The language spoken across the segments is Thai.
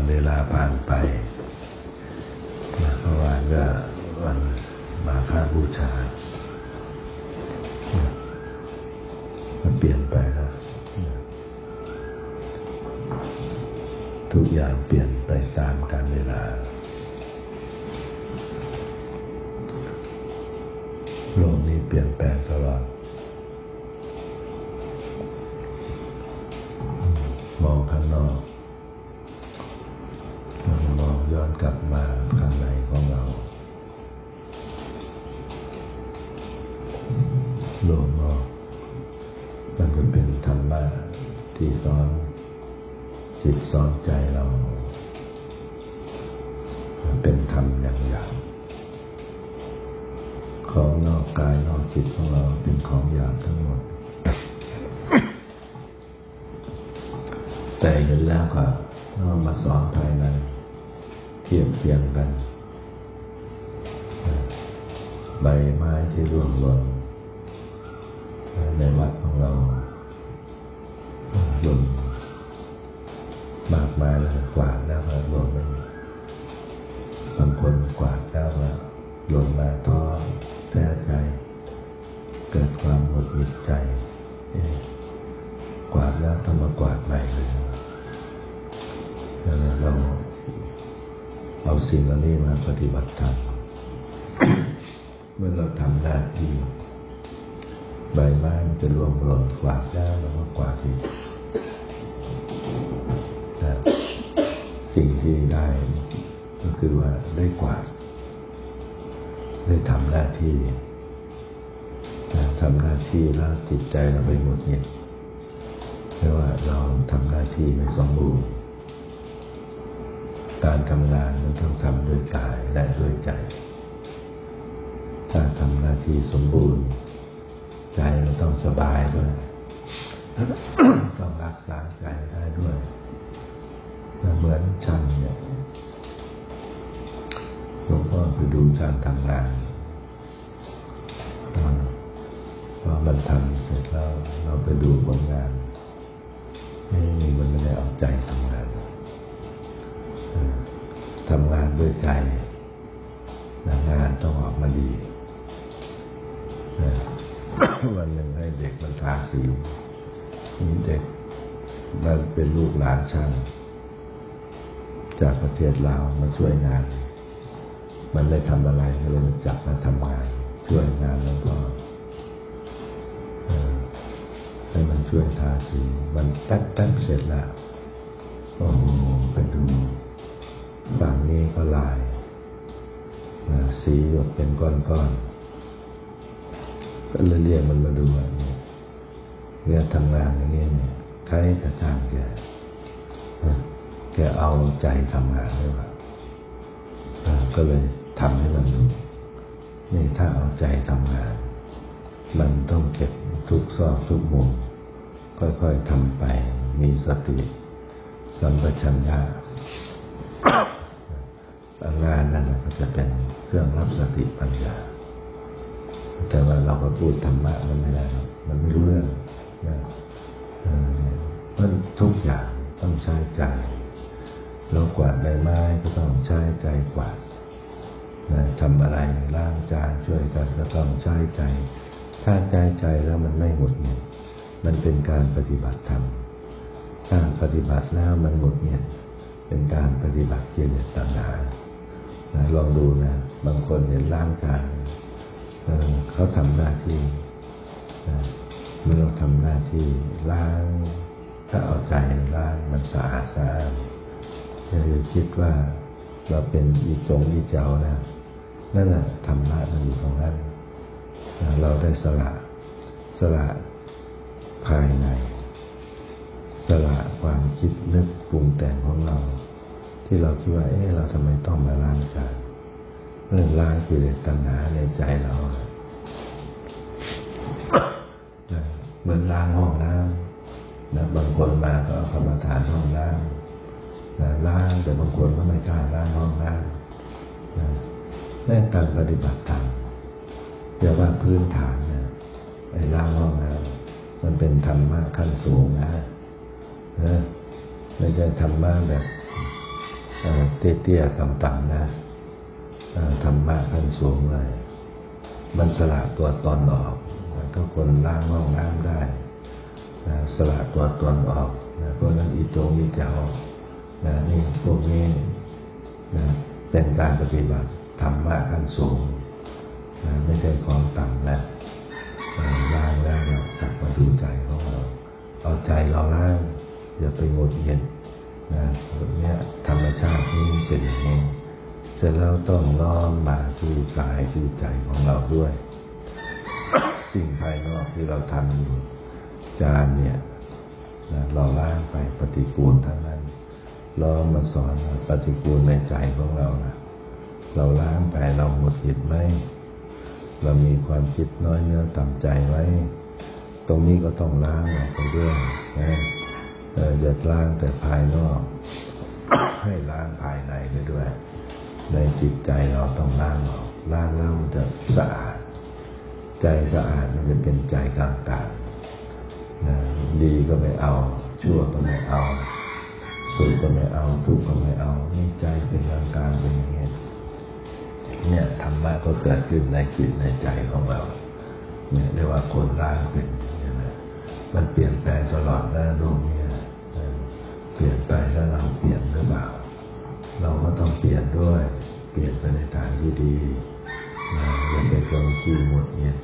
วันเวลาผ่านไปเพราะว่าก็วันมาฆาบูชามันเปลี่ยนไปแล้วทุกอย่างเปลี่ยนไปตามกาลเวลา โลกนี้เปลี่ยนแปลงตลอด กลับมาข้างในของเราโลกนอกมันก็เป็นธรรมะที่สอนจิตสอนใจเรา เป็นธรรมอย่างอย่างของนอกกายนอกจิตของเราเป็นของหยาบทั้ง เที่ยงกัน ใบไม้ที่ร่วงหล่นในวัดของเรา สิ่งเหล่านี้มาปฏิบัติธรรมเมื่อเราทำหน้าที่ใบไม้มันจะร่วงหล่นกวาดแล้วเราก็กวาดอีกสิ่งที่ได้ก็คือว่าได้กวาด ได้ทำหน้าที่ทำหน้าที่แล้วจิตใจเราไปหมดเนี่ยเพราะว่าเราทำหน้าที่ไม่สมบูรณ์ การทำงานมันต้องทำด้วยกายและด้วยใจ ถ้าทำหน้าที่สมบูรณ์ ใจมันต้องสบายด้วย ต้องรักษาใจได้ด้วยเหมือนช่างเนี่ยหลวงพ่อไปดูช่างทำงานพอมันทำเสร็จแล้วเราไปดูผลงานไม่มีมันไม่ได้เอาใจทำ วันหนึ่งให้เด็กมันทาสีนี่เด็กมันเป็นลูกหลานช่างจากประเทศลาวมาช่วยงาน มันไม่ทำอะไรเลยมันจับมาทำงาน ช่วยงานแล้วก็ให้มันช่วยทาสี มันแป๊บแป๊บเสร็จแล้วโอ้โหไปดูฝั่งนี้ก็ลาย สีหยดเป็นก้อนๆ ก็เลยเรียกมันมาดูว่าเนี่ยทำงานอย่างนี้เนี่ยใครจะจ้างแกแกเอาใจทำงานหรือเปล่าก็เลยทำให้มันดูนี่ถ้าเอาใจทำงาน มันต้องเก็บทุกซอกทุกมุมค่อยๆทำไป มีสติ สัมปชัญญะงานนั่นก็จะเป็นเครื่องรับสติปัญญา แต่ว่าเราก็พูดธรรมะมันไม่ได้มันไม่รู้เรื่องนะมันทุกอย่างต้องใช้ใจ เรากวาดใบไม้ก็ต้องใช้ใจกวาดนะทำอะไรล้างจานช่วยกันก็ต้องใช้ใจ ถ้าใจใจแล้วมันไม่หมดเนี่ยมันเป็นการปฏิบัติธรรมถ้าปฏิบัติแล้วมันหมดเนี่ยเป็นการปฏิบัติเกิเลสตัณหานะลองดูนะ บางคนเห็นล้างจาน เขาทำหน้าที่มื่อเราทำหน้าที่ล้างถ้าเอาใจล้างมันสะอาดสะอาดอย่าคิดว่าเราเป็นอีจงอีเจ้านะนั่นแหละธรรมะมันอยู่ตรงนั้น เราได้สละสละภายใน สละความคิดนึกปรุงแต่งของเรา ที่เราคิดว่าเอ๊ะเราทำไมต้องมาล้างจาน เรื่องล้างกิเลสตัณหาในใจเราเหมือนล้างห้องน้ำนะบางคนมาก็เอากรรมฐานห้องน้ำนะล้างแต่บางคนก็ไม่กล้าล้างห้องน้ำนะแม่การปฏิบัติธรรมเรียกว่าพื้นฐานนะไอ้ล้างห้องน้ำมันเป็นธรรมะขั้นสูงนะนะไม่ใช่ธรรมะแบบเตี้ยๆต่ำๆนะ ธรรมะขั้นสูงเลยมันสละตัวตนออกทุกคนล้างห้องน้ำได้สละตัวตนออกเพราะนั้นอีโจมีเจ้านี่พวกนี้เป็นการปฏิบัติธรรมะขั้นสูงไม่ใช่ของต่ำแล้วล้างแล้วกลับมาดูใจของเราเอาใจเราล้างอย่าไปงดเย็นนะเนี้ยธรรมชาตินี้เป็นอย่างนี้ เสร็จแล้วต้องน้อมมาที่กายที่ใจของเราด้วย สิ่งภายนอกที่เราทำอยู่จานเนี่ยเราล้างไปปฏิกูลทั้งนั้นล้องมาสอนปฏิกูลในใจของเรานะเราล้างไปเราหมดหิดไหมเรามีความคิดน้อยเนื้อต่ำใจไว้ตรงนี้ก็ต้องล้างออกไปด้วยนะอย่าล้างแต่ภายนอก ให้ล้างภายในไปด้วย ในจิตใจเราต้องล้างออกล้างแล้วมันจะสะอาด ใจสะอาดมันจะเป็นใจกลางๆนะดีก็ไม่เอา ชั่วก็ไม่เอาสุขก็ไม่เอาทุกข์ก็ไม่เอานี่ใจเป็นกลางๆเป็นอย่างนี้ยเนี่ยธรรมะก็เกิดขึ้นในจิตในใจของเรา เนี่ยเรียกว่าคนร่างเป็นนะมันเปลี่ยนแปลงตลอดนะดวงนี้เปลี่ยนไปแล้วเราเปลี่ยนหรือเปล่า เราก็ต้องเปลี่ยนด้วย เปลี่ยนไปในทางที่ดีอย่าไปจงขี้หมดเงีย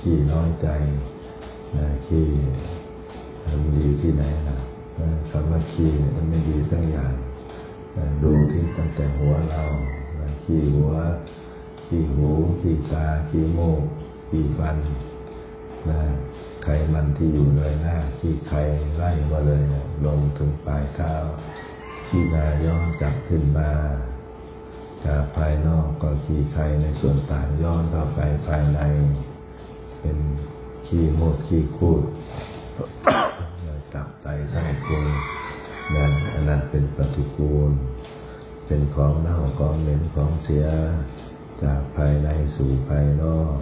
ขี้น้อยใจขี้มันดีที่ไหนนะคำว่าขี้มันไม่ดีสักอย่างดูที่ตั้งแต่หัวเราขี้หัวขี้หูขี้ตาขี้โมกขี้ฟันนะไขมันที่อยู่เลยหน้าขี้ไข่ไล่มาเลยลงถึงปลายเท้าขี้นาย้อนจับขึ้นมา จากภายนอกก็ขี้ไข่ในส่วนต่างย้อนเข้าไปภายใน เป็นขี้มดขี้คูดตับไตไส้พุงนั่นอันนั้นเป็นปฏิกูล เป็นของเน่าของเหม็นของเสีย จากภายในสู่ภายนอก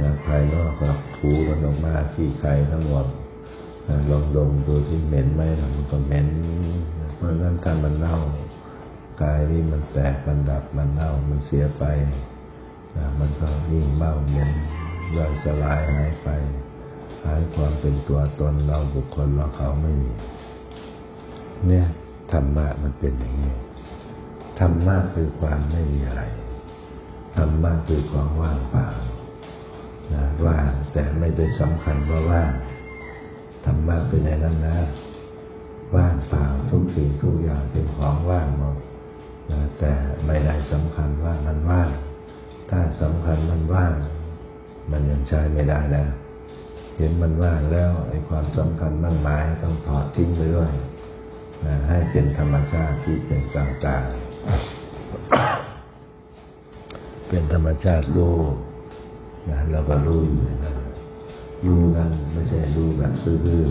จากภายนอกก็ถูมันออกมาขี้ไข่ทั้งหมดลองดมดูที่เหม็นไหมมันก็เหม็นเพราะนั้นการมันเน่า กายนี้มันแตกมันดับมันเน่ามันเสียไปมันก็ยิ่งเมาเหม็นย่อยสลายหายไป หายความเป็นตัวตนเราบุคคลเราเขาไม่มี เนี่ยธรรมะมันเป็นอย่างนี้ธรรมะคือความไม่มีอะไรธรรมะคือความว่างเปล่านะว่างแต่ไม่ได้สำคัญว่าว่างธรรมะเป็นอย่างนั้นนะ ว่างเปล่าทุกสิ่งทุกอย่างเป็นของว่างหมด นะแต่ไม่ได้สำคัญว่ามันว่าง ถ้าสำคัญมันว่าง มันยังใช้ไม่ได้แล้ว เห็นมันว่างแล้วไอ้ความสำคัญมั่นหมายต้องถอดทิ้งไปด้วยนะให้เป็นธรรมชาติที่เป็นกลางๆเป็นธรรมชาติรู้นะเราก็รู้อยู่นะรู้นั้นไม่ใช่รู้แบบซื่อ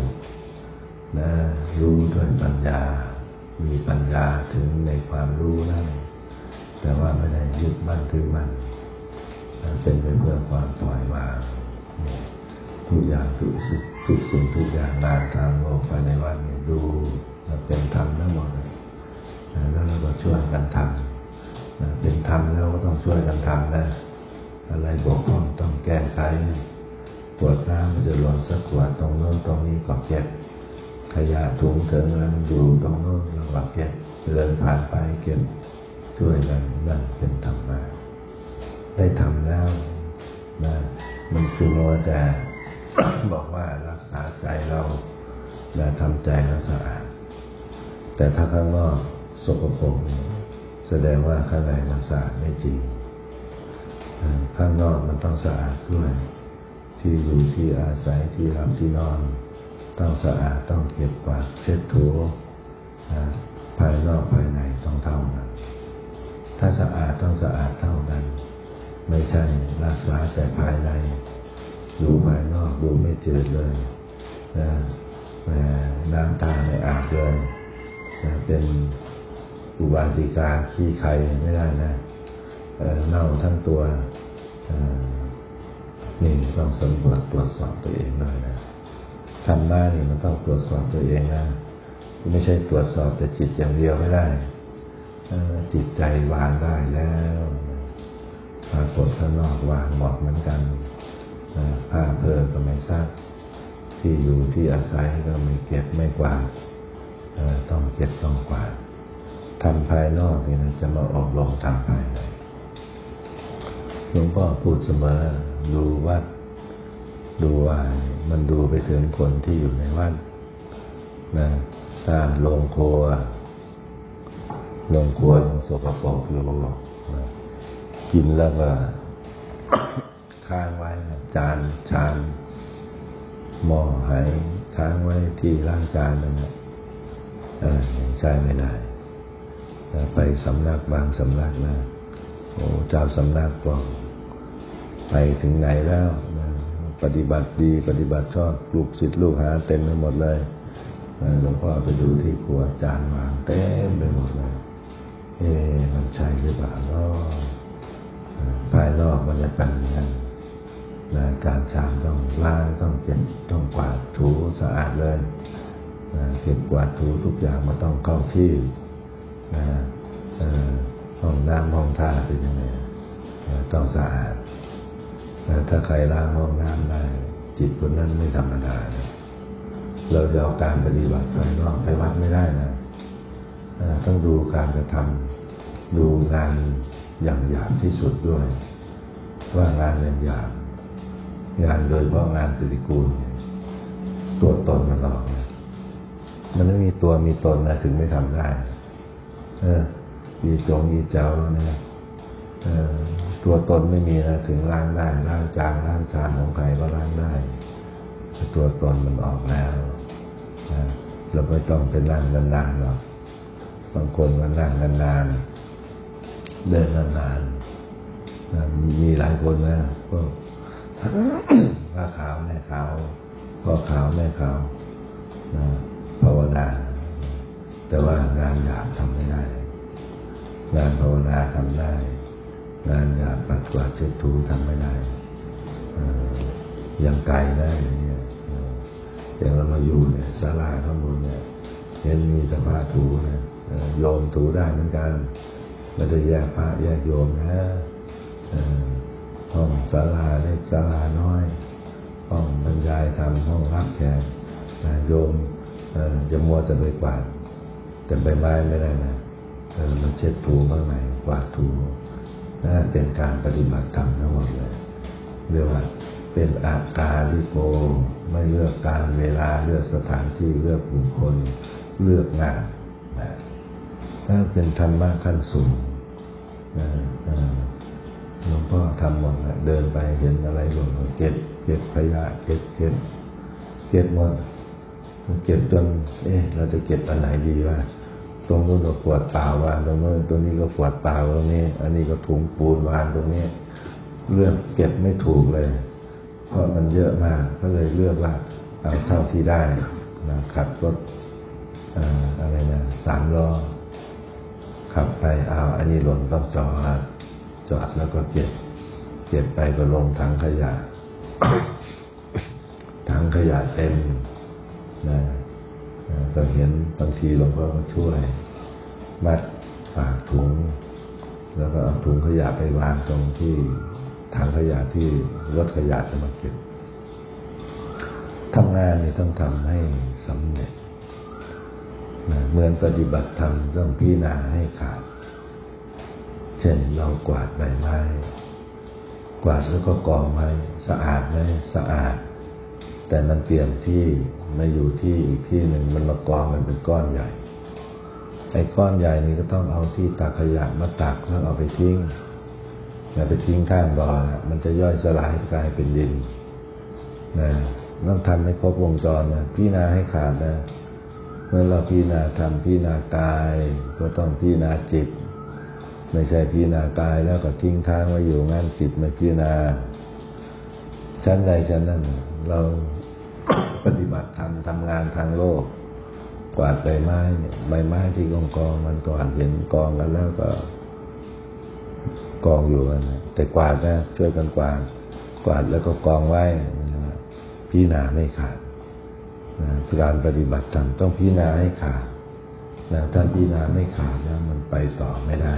ๆนะรู้ด้วยปัญญา มีปัญญาถึงในความรู้นั้นแต่ว่าไม่ได้ยึดมั่นถือมั่นเป็นไปเพื่อความปล่อยวางทุกอย่างทุกสิ่งทุกสิ่งทุกอย่างงานทางโลกภายในวันนี้ดูเป็นธรรมทั้งหมดแล้วเราก็ช่วยกันทำเป็นธรรมแล้วก็ต้องช่วยกันทำนะอะไรบกพร่องต้องแก้ไขปวดน้ำมันจะหล่นสักขวดตรงโน้นตรงนี้ก็เก็บขยะถุงเถิงนั้นอยู่ตรงโน้น เราก็เก็บเดินผ่านไปเก็บช่วยกันนั่นเป็นธรรมะได้ทำแล้วนะมันคือมัวแต่บอกว่ารักษาใจเราและทำใจเราสะอาดแต่ถ้าข้างนอกสกปรกแสดงว่าข้างในมันสะอาดไม่จริงข้างนอกมันต้องสะอาดด้วย ที่อยู่ที่อาศัยที่รับที่นอน ต้องสะอาดต้องเก็บกวาดเช็ดถู ภายนอกภายในต้องเท่ากัน ถ้าสะอาดต้องสะอาดเท่ากัน ไม่ใช่รักษาแต่ภายใน ดูภายนอกดูไม่เจืดเลยนะน้ำตาไม่อาบเลยเป็นอุบาสิกาขี้ใครไม่ได้นะเน่าทั้งตัวนี่ต้องสำรวจตรวจสอบตัวเองหน่อยนะทำมานี่มันต้องตรวจสอบตัวเองนะ ไม่ใช่ตรวจสอบแต่จิตอย่างเดียวไม่ได้จิตใจวางได้แล้วปรากฏข้างนอกวางหมดเหมือนกันผ้าเพอก็ไม่ซักที่อยู่ที่อาศัยก็ไม่เก็บไม่กวาดต้องเก็บต้องกวาดทำภายนอกนี่นะจะมาออกลงทำภายในหลวงพ่อพูดเสมอดูวัด ดูวายมันดูไปถึงคนที่อยู่ในวัดนะ ถ้าลงครัวลงครัวยังสกปรกอยู่นะกินแล้วก็ค้างไว้จานชามหม้อหายค้างไว้ที่ล้างจานนั่นนะเออยังใช้ไม่ได้ไปสำนักบางสำนักนะโอ้เจ้าสำนักบอกไปถึงไหนแล้ว ปฏิบัติดีปฏิบัติชอบลูกศิษย์ลูกหาเต็มไปหมดเลย หลวงพ่อไปดูที่ครัวจานวางเต็มไปหมดเลย เอ๊มันใช่หรือเปล่าเนาะอ่าภายนอกมันจะเป็นอย่างนั้นนะการชามต้องล้างต้องเก็บต้องกวาดถูสะอาดเลยนะเก็บกวาดถูทุกอย่างมันต้องเข้าที่นะห้องน้ำห้องท่าเป็นยังไงต้องสะอาด ถ้าใครล้างห้องน้ำได้ จิตคนนั้นไม่ธรรมดานะ เราจะเอาการปฏิบัติภายนอกไปวัดไม่ได้นะต้องดูการกระทำดูงานอย่างหยาบที่สุดด้วย ว่างานอย่างหยาบงานโดยเฉพาะงานปฏิกูล ตัวตนมันหลอกนะมันไม่มีตัวมีตนนะถึงไม่ทำได้ เออมีจงมีเจ้านะเออตัวตนไม่มีนะถึงล้างได้ล้างจานล้างชามของใครก็ล้างได้ ตัวตนมันออกแล้ว เราไม่ต้องไปนั่งนานๆหรอกบางคนก็นั่งนานๆเดินนานๆมีหลายคนนะพวกผ้าขาวแม่ขาวพ่อขาวแม่ขาวนะภาวนา แต่ว่างานหยาบทำไม่ได้ งานภาวนาทำได้ งานหยาบปัดกวาดเช็ดถูทำไม่ได้เอ่อยังไกลนะ อย่างเรามาอยู่เนี่ยศาลาข้างบนเนี่ยเห็นมีสภาถูนะโยมถูได้เหมือนกันไม่ได้แยกพระแยกโยมนะห้องศาลาเล็กศาลาน้อย ห้องบรรยายธรรมห้องรับแขกโยมจะมัวแต่ไปกวาดแต่ใบไม้ไม่ได้นะเออมันเช็ดถูข้างในกวาดถูนั่นเป็นการปฏิบัติธรรมทั้งหมดเลยเรียกว่า เป็นอาการลิโก ไม่เลือกการเวลาเลือกสถานที่เลือกบุคคลเลือกงานนะถ้าเป็นธรรมะขั้นสูงหลวงพ่อทำหมดเดินไปเห็นอะไรหล่นก็เก็บเก็บขยะเก็บเก็บเก็บหมดเก็บจนเอ๊ะเราจะเก็บอันไหนดีวะตรงนู้นก็ขวดเปล่าวางตรงนู้นตรงนี้ก็ขวดเปล่าตรงนี้ อันนี้ก็ถุงปูนวางตรงนี้เลือกเก็บไม่ถูกเลย เพราะมันเยอะมากก็เลยเลือกว่าเอาเท่าที่ได้นะขับรถอะไรนะสามล้อขับไปเอาอันนี้หล่นต้องจอดจอดแล้วก็เก็บ เก็บไปก็ลงถังขยะถังขยะเต็มนะก็เห็นบางทีหลวงพ่อก็ช่วย มัดฝากถุง แล้วก็เอาถุงขยะไปวางตรงที่ ถังขยะที่รถขยะจะมาเก็บทำงานนี่ต้องทำให้สำเร็จนะเหมือนปฏิบัติธรรมต้องพิจารณาให้ขาด เช่นเรากวาดใบไม้ กวาดแล้วก็กองไว้สะอาดไหมสะอาด แต่มันเปลี่ยนที่มาอยู่ที่อีกที่หนึ่งมันมากองมันเป็นก้อนใหญ่ไอ้ก้อนใหญ่นี่ก็ต้องเอาที่ตักขยะมาตักแล้วเอาไปทิ้ง อย่าไปทิ้งข้างบ่อนะมันจะย่อยสลายกลายเป็นดินนะต้องทำให้ครบวงจรนะพี่นาให้ขาดนะเมื่อเราพี่นาทำพี่นากาย ก็ต้องพี่นาจิต ไม่ใช่พี่นากายแล้วก็ทิ้งค้างไว้อยู่งั้นจิตไม่พี่นาชั้นใดชั้นนั้น เราปฏิบัติธรรมทำงานทางโลก กวาดใบไม่ใบไม้ที่กองกองมันก่อนเห็นกองกันแล้วก็ กองอยู่นะแต่กวาดนะช่วยกันกวาดกวาดแล้วก็กองไว้นะพี่นาไม่ขาดนะการปฏิบัติธรรมต้องพิจารณาให้ขาดนะถ้าพิจารณาไม่ขาดแล้วมันไปต่อไม่ได้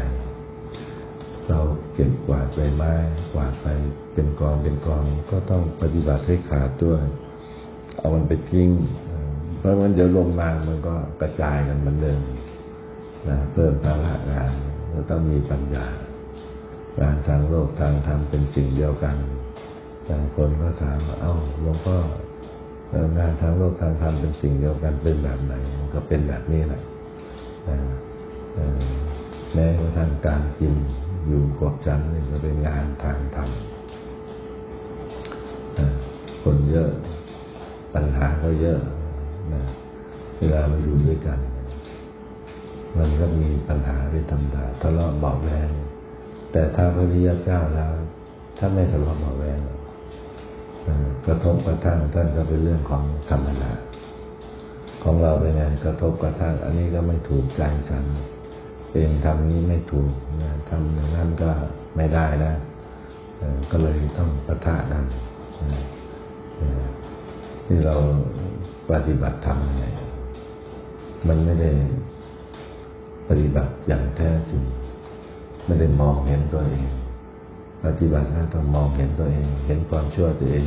เราเก็บกวาดใบไม้กวาดไปเป็นกองเป็นกองก็ต้องปฏิบัติให้ขาดด้วย เอามันไปทิ้งเพราะมันเดี๋ยวลมมามันก็กระจายกันเหมือนเดิมนะเพิ่มภาระงานก็ต้องมีปัญญา งานทางโลกทางธรรมเป็นสิ่งเดียวกันบางคนก็ถามว่าเอ้าหลวงพ่องานทางโลกทางธรรมเป็นสิ่งเดียวกันเป็นแบบไหนมันก็เป็นแบบนี้แหละแม้กระทั่งการกินอยู่กบจันนี่ก็เป็นงานทางธรรมคนเยอะปัญหาก็เยอะนะเวลาเราอยู่ด้วยกัน มันก็มีปัญหาเป็นธรรมดาทะเลาะเบาแวง แต่ถ้าพระริยเจ้าแล้วถ้าไม่ทะเลาะเบาแวงกระทบกระทั่งท่านก็เป็นเรื่องของธรรมดาของเราเป็นไงกระทบกระทั่ง อันนี้ก็ไม่ถูกใจฉันเองทำนี้ไม่ถูกนะทำอย่างนั้นก็ไม่ได้นะก็เลยต้องปะทะกันที่เราปฏิบัติธรรมไงมันไม่ได้ปฏิบัติอย่างแท้จริง ไม่ได้มองเห็นตัวเอง ปฏิบัติแล้วต้องมองเห็นตัวเอง เห็นความชั่วตัวเอง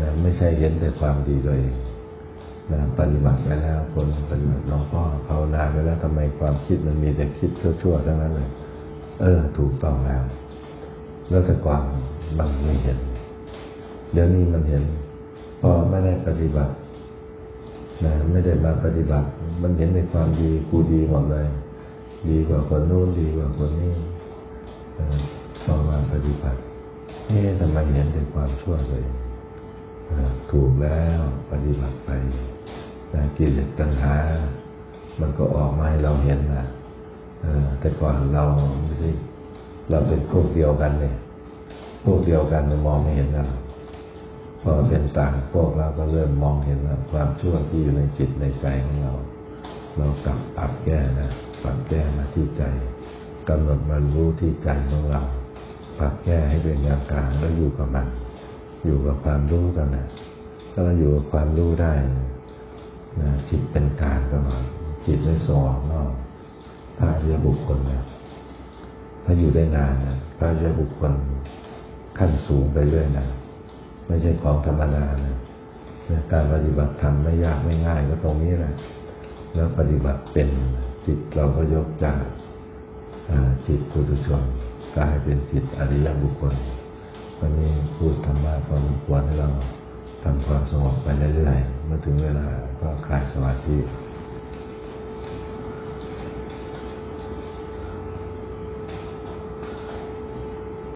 นะไม่ใช่เห็นแต่ความดีตัวเองนะปฏิบัติไปแล้ว คนปฏิบัติหลวงพ่อภาวนาไปแล้วทำไมความคิดมันมีแต่คิดชั่วๆทั้งนั้นเลย เออ ถูกต้องแล้ว แล้วแต่ความบางไม่เห็น เดี๋ยวนี้มันเห็น พอไม่ได้ปฏิบัตินะไม่ได้มาปฏิบัติ มันเห็นในความดีกูดีหมดเลย ดีกว่าคนนู้นดีกว่าคนนี้พอมาปฏิบัตินี่ทำไมเห็นแต่ความชั่วเลยถูกแล้วปฏิบัติไปนะกิเลสตัณหา มันก็ออกมาให้เราเห็นนะแต่ก่อนเราไม่ใช่เราเป็นพวกเดียวกันเนี่ยพวกเดียวกันมองไม่เห็นกันพอเป็นต่างพวกเราก็เริ่มมองเห็นแล้วความชั่วที่อยู่ในจิตในใจของเรา เรากลับปรับแก้นะ ปรับแก้มาที่ใจกำหนดมันรู้ที่ใจของเราปรับแก้ให้เป็นอย่างกลางแล้วอยู่กับมัน อยู่กับความรู้กันนะถ้าเราอยู่กับความรู้ได้นะจิตเป็นกลางตลอดจิตไม่สออกนอกพระเยบุคคลนะถ้าอยู่ได้นานนะพระเยบุคคลขั้นสูงไปเรื่อยนะไม่ใช่ของธรรมดานะการปฏิบัติธรรมไม่ยากไม่ง่ายก็ตรงนี้แหละแล้วปฏิบัติเป็น จิตเราก็ยกจากจิตปุถุชนกลายเป็นจิตอริยบุคคล วันนี้พูดธรรมะพอสมควรให้เราทำความสงบไปเรื่อยๆเมื่อถึงเวลาก็คลายสมาธิ